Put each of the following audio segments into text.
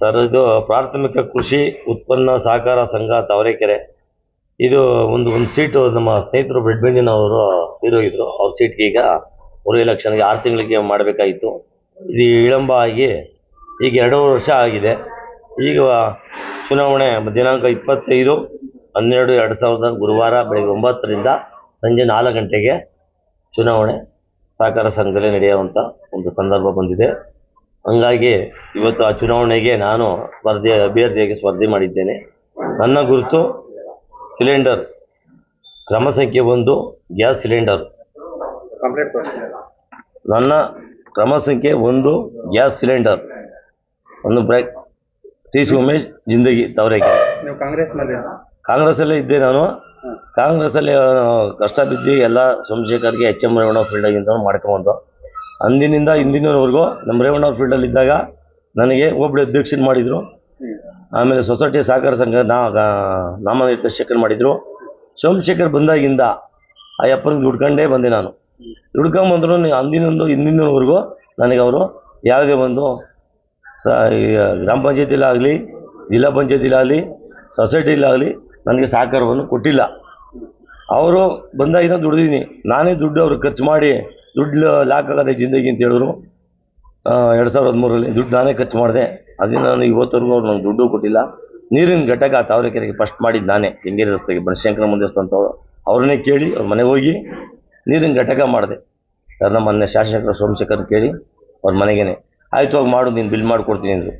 Sir, ಇದು ಪ್ರಾಥಮಿಕ ಕೃಷಿ ಉತ್ಪನ್ನ ಸಹಕಾರ ಸಂಘ ತಾವರೆಕೆರೆ. ಇದು ಒಂದು ಒಂದು ಸೀಟು ನಮ್ಮ ಸ್ನೇಹಿತರು ಅವರು ತೀರೋಗಿದ್ರು ಅವ್ರ ಸೀಟ್ಗೆ ಈಗ ಮೂರು ಎಲೆಕ್ಷನ್ಗೆ ಆರು ತಿಂಗಳಿಗೆ ಮಾಡಬೇಕಾಗಿತ್ತು ಇದು ವಿಳಂಬ ಆಗಿ ಈಗ ಎರಡೂವರೆ ವರ್ಷ ಆಗಿದೆ. ಈಗ ಚುನಾವಣೆ ದಿನಾಂಕ ಇಪ್ಪತ್ತೈದು, ಹನ್ನೆರಡು, ಎರಡು ಸಾವಿರದ ಗುರುವಾರ ಬೆಳಗ್ಗೆ ಒಂಬತ್ತರಿಂದ ಸಂಜೆ ನಾಲ್ಕು ಗಂಟೆಗೆ ಚುನಾವಣೆ ಸಹಕಾರ ಸಂಘದಲ್ಲಿ ನಡೆಯುವಂಥ ಒಂದು ಸಂದರ್ಭ ಬಂದಿದೆ. ಹಂಗಾಗಿ ಇವತ್ತು ಆ ಚುನಾವಣೆಗೆ ನಾನು ಸ್ಪರ್ಧೆ ಅಭ್ಯರ್ಥಿಯಾಗಿ ಸ್ಪರ್ಧೆ ಮಾಡಿದ್ದೇನೆ. ನನ್ನ ಗುರುತು ಸಿಲಿಂಡರ್. ಕ್ರಮ ಸಂಖ್ಯೆ ಒಂದು ಗ್ಯಾಸ್ ಸಿಲಿಂಡರ್. ನನ್ನ ಕ್ರಮ ಸಂಖ್ಯೆ ಒಂದು ಗ್ಯಾಸ್ ಸಿಲಿಂಡರ್. ಒಂದು ಬ್ರೇಕ್ ಟಿ ಸಿ ಉಮೇಶ್ ಜಿಂದಗಿ ತವರೇಕೆ. ನೀವು ಕಾಂಗ್ರೆಸ್ ಅಲ್ಲೇ ಕಾಂಗ್ರೆಸ್ಸಲ್ಲೇ ಇದ್ದೆ ನಾನು. ಕಾಂಗ್ರೆಸ್ಸಲ್ಲಿ ಕಷ್ಟ ಬಿದ್ದು ಎಲ್ಲ ಸೋಮಶೇಖರ್ಗೆ ಎಚ್ ಎಂ ರೇವಣ್ಣ ಮಾಡ್ಕೊಂಡು ಮಾಡ್ಕೊಂಬಂದು ಅಂದಿನಿಂದ ಇಂದಿನವರೆಗೂ ನಮ್ಮ ರೇವಣ್ಣ ಫೀಲ್ಡಲ್ಲಿ ಇದ್ದಾಗ ನನಗೆ ಒಬ್ಬಳು ಅಧ್ಯಕ್ಷನ ಮಾಡಿದರು. ಆಮೇಲೆ ಸೊಸೈಟಿ ಸಹಕಾರ ಸಂಘ ನಾ ನಾಮನಿರ್ದೇಶಕರು ಮಾಡಿದರು. ಸೋಮಶೇಖರ್ ಬಂದಾಗಿಂದ ಆ ಅಪ್ಪನಿಗೆ ದುಡ್ಕೊಂಡೇ ಬಂದೆ ನಾನು. ದುಡ್ಕೊಂಬಂದ್ರು ಅಂದಿನೊಂದು ಇಂದಿನವರೆಗೂ ನನಗೆ ಅವರು ಯಾವುದೇ ಒಂದು ಸ ಗ್ರಾಮ ಪಂಚಾಯತಿಲಾಗಲಿ ಜಿಲ್ಲಾ ಪಂಚಾಯತಿಲಾಗಲಿ ಸೊಸೈಟಿಲಾಗಲಿ ನನಗೆ ಸಹಕಾರವನ್ನು ಕೊಟ್ಟಿಲ್ಲ. ಅವರು ಬಂದಾಗಿಂದ ದುಡ್ದಿದ್ದೀನಿ. ನಾನೇ ದುಡ್ಡು ಅವ್ರಿಗೆ ಖರ್ಚು ಮಾಡಿ ದುಡ್ಡು ಲಾಕ್ ಆಗದೆ ಜಿಂದಗಿ ಅಂತ ಹೇಳಿದ್ರು. ಎರಡು ಸಾವಿರದ ಹದಿಮೂರರಲ್ಲಿ ದುಡ್ಡು ನಾನೇ ಖರ್ಚು ಮಾಡಿದೆ. ಅದನ್ನು ನಾನು ಇವತ್ತವರೆಗೂ ಅವ್ರು ನಂಗೆ ದುಡ್ಡು ಕೊಟ್ಟಿಲ್ಲ. ನೀರಿನ ಘಟಕ ತಾವರೆಕೆರೆಗೆ ಫಸ್ಟ್ ಮಾಡಿದ್ದು ನಾನೇ. ಕೆಂಗೇರಿ ರಸ್ತೆಗೆ ಬನಶಂಕರ ದೇವಸ್ಥಾನ ಅಂತ ಅವ್ರನ್ನೇ ಕೇಳಿ ಅವ್ರ ಮನೆಗೆ ಹೋಗಿ ನೀರಿನ ಘಟಕ ಮಾಡಿದೆ. ಯಾರನ್ನ ಮೊನ್ನೆ ಶಾಸಕರು ಸೋಮಶೇಖರ್ ಕೇಳಿ ಅವ್ರ ಮನೆಗೇನೆ. ಆಯಿತು ಹೋಗಿ ಮಾಡು, ನೀನು ಬಿಲ್ ಮಾಡಿಕೊಡ್ತೀನಿ ಅಂದರು.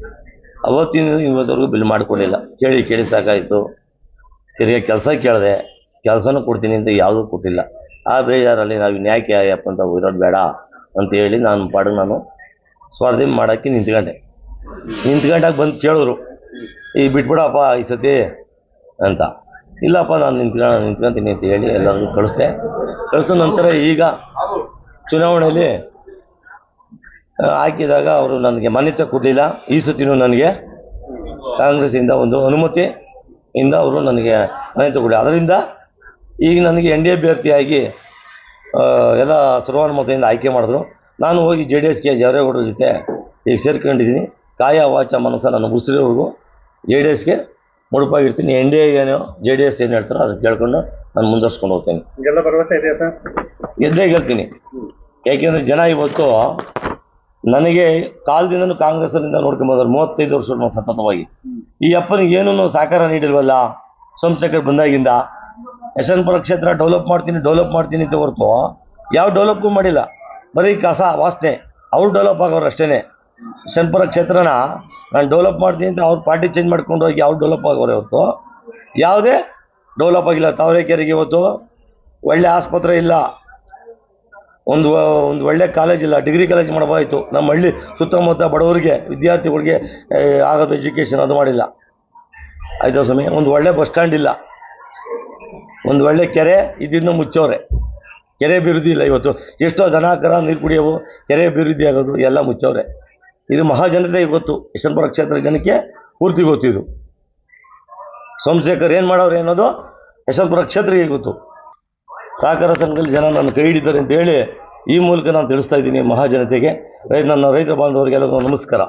ಅವತ್ತಿನ ಇವತ್ತವರೆಗೂ ಬಿಲ್ ಮಾಡಿಕೊಡಲಿಲ್ಲ. ಕೇಳಿ ಕೇಳಿ ಸಾಕಾಯಿತು. ತಿರ್ಗಿ ಕೆಲಸ ಕೇಳಿದೆ. ಕೆಲಸನೂ ಕೊಡ್ತೀನಿ ಅಂತ ಯಾವುದೂ ಕೊಟ್ಟಿಲ್ಲ. ಆ ಬೇಜಾರಲ್ಲಿ ನಾವು ಇನ್ಯಾಕೆ ಅಯ್ಯಪ್ಪ ಅಂತ ಇರೋದು ಬೇಡ ಅಂತ ಹೇಳಿ ನಾನು ಪಾಡಿಗೆ ನಾನು ಸ್ಪರ್ಧೆ ಮಾಡೋಕ್ಕೆ ನಿಂತ್ಕೊಂಡೆ. ನಿಂತ್ಕೊಂಡಾಗ ಬಂದು ಕೇಳಿದ್ರು ಈ ಬಿಟ್ಬಿಡಪ್ಪ ಈ ಸತಿ ಅಂತ. ಇಲ್ಲಪ್ಪ, ನಾನು ನಿಂತ್ಕೊಂಡು ನಿಂತ್ಕೊಂತೀನಿ ಅಂತ ಹೇಳಿ ಎಲ್ಲರಿಗೂ ಕಳಿಸ್ದೆ. ಕಳಿಸಿದ ನಂತರ ಈಗ ಚುನಾವಣೆಯಲ್ಲಿ ಹಾಕಿದಾಗ ಅವರು ನನಗೆ ಮಾನ್ಯತೆ ಕೊಡಲಿಲ್ಲ. ಈ ಸತಿನೂ ನನಗೆ ಕಾಂಗ್ರೆಸ್ಸಿಂದ ಒಂದು ಅನುಮತಿ ಇಂದ ಅವರು ನನಗೆ ಮಾನ್ಯತೆ ಕೊಡಿ ಅದರಿಂದ ಈಗ ನನಗೆ ಎನ್ ಡಿ ಅಭ್ಯರ್ಥಿಯಾಗಿ ಎಲ್ಲ ಸರ್ವಾನುಮತದಿಂದ ಆಯ್ಕೆ ಮಾಡಿದ್ರು. ನಾನು ಹೋಗಿ ಜೆ ಡಿ ಎಸ್ಗೆ ಜವರೇಗೌಡರ ಜೊತೆ ಈಗ ಸೇರ್ಕೊಂಡಿದ್ದೀನಿ. ಕಾಯ ವಾಚ ಮನಸ್ಸ ನನ್ನ ಉಸಿರಿವರೆಗೂ ಜೆ ಡಿ ಎಸ್ಗೆ ಮುಡುಪಾಗಿರ್ತೀನಿ ಎನ್ ಡಿ ಎ ಏನು ಜೆ ಡಿ ಎಸ್ ಏನು ಹೇಳ್ತಾರೋ ಅದಕ್ಕೆ ಕೇಳ್ಕೊಂಡು ನಾನು ಮುಂದುವರ್ಸ್ಕೊಂಡು ಹೋಗ್ತೀನಿ. ಎದ್ದೇ ಭರವಸೆ ಇದೆಯಾ ಸರ್? ಗೆದ್ದೇ ಗೆಲ್ತೀನಿ ಯಾಕೆಂದರೆ ಜನ ಇವತ್ತು ನನಗೆ ಕಾಲದಿಂದನೂ ಕಾಂಗ್ರೆಸ್ನಿಂದ ನೋಡ್ಕೊಂಬಂದ್ರು ಮೂವತ್ತೈದು ವರ್ಷ ಸತತವಾಗಿ. ಈ ಅಪ್ಪನಿಗೆ ಏನೂ ಸಹಕಾರ ನೀಡಿಲ್ವಲ್ಲ? ಸೋಮಶೇಖರ್ ಬಂದಾಗಿಂದ. ಯಶವಂತಪುರ ಕ್ಷೇತ್ರ ಡೆವಲಪ್ ಮಾಡ್ತೀನಿ ಡೆವಲಪ್ ಮಾಡ್ತೀನಿ ಅಂತ ಹೊರತು ಯಾವ ಡೆವಲಪ್ಪು ಮಾಡಿಲ್ಲ. ಬರೀ ಕಸ, ವಾಸನೆ, ಅವ್ರು ಡೆವಲಪ್ ಆಗೋರು ಅಷ್ಟೇ ಯಶವಂತಪುರ ಕ್ಷೇತ್ರನ ನಾನು ಡೆವಲಪ್ ಮಾಡ್ತೀನಿ ಅಂತ ಅವ್ರ ಪಾರ್ಟಿ ಚೇಂಜ್ ಮಾಡ್ಕೊಂಡು ಹೋಗಿ ಅವ್ರು ಡೆವಲಪ್ ಆಗೋರೆ ಹೊರತು ಯಾವುದೇ ಡೆವಲಪ್ ಆಗಿಲ್ಲ. ತಾವರೆಕೆರೆಗೆ ಇವತ್ತು ಒಳ್ಳೆ ಆಸ್ಪತ್ರೆ ಇಲ್ಲ. ಒಂದು ಒಂದು ಒಳ್ಳೆ ಕಾಲೇಜ್ ಇಲ್ಲ. ಡಿಗ್ರಿ ಕಾಲೇಜ್ ಮಾಡಬಾಯ್ತು. ನಮ್ಮ ಹಳ್ಳಿ ಸುತ್ತಮುತ್ತ ಬಡವರಿಗೆ, ವಿದ್ಯಾರ್ಥಿಗಳಿಗೆ ಆಗೋದು ಎಜುಕೇಷನ್ ಅದು ಮಾಡಿಲ್ಲ. ಆಯ್ತಾ ಸ್ವಾಮಿ? ಒಂದು ಒಳ್ಳೆ ಬಸ್ ಸ್ಟ್ಯಾಂಡ್ ಇಲ್ಲ. ಒಂದು ಒಳ್ಳೆ ಕೆರೆ, ಇದನ್ನು ಮುಚ್ಚೋರೆ. ಕೆರೆ ಅಭಿವೃದ್ಧಿ ಇಲ್ಲ ಇವತ್ತು. ಎಷ್ಟೋ ದನ, ಕರ, ನೀರು ಕುಡಿಯೋವು, ಕೆರೆ ಅಭಿವೃದ್ಧಿ ಆಗೋದು ಎಲ್ಲ ಮುಚ್ಚೋರೆ. ಇದು ಮಹಾಜನತೆ ಗೊತ್ತು ಯಶವಂತಪುರ ಕ್ಷೇತ್ರ ಜನಕ್ಕೆ ಪೂರ್ತಿ ಗೊತ್ತು ಸೋಮಶೇಖರ್ ಏನು ಮಾಡೋರು ಅನ್ನೋದು ಯಶವಂತಪುರ ಕ್ಷೇತ್ರಕ್ಕೆ ಗೊತ್ತು. ಸಹಕಾರ ಸಂಘದಲ್ಲಿ ಜನ ನನ್ನ ಕೈ ಹಿಡಿತಾರೆ ಅಂತ ಹೇಳಿ ಈ ಮೂಲಕ ನಾನು ತಿಳಿಸ್ತಾ ಇದ್ದೀನಿ ಮಹಾಜನತೆಗೆ. ರೈತ ನನ್ನ ರೈತ ಬಾಂಧವರಿಗೆಲ್ಲರಿಗೂ ನಮಸ್ಕಾರ.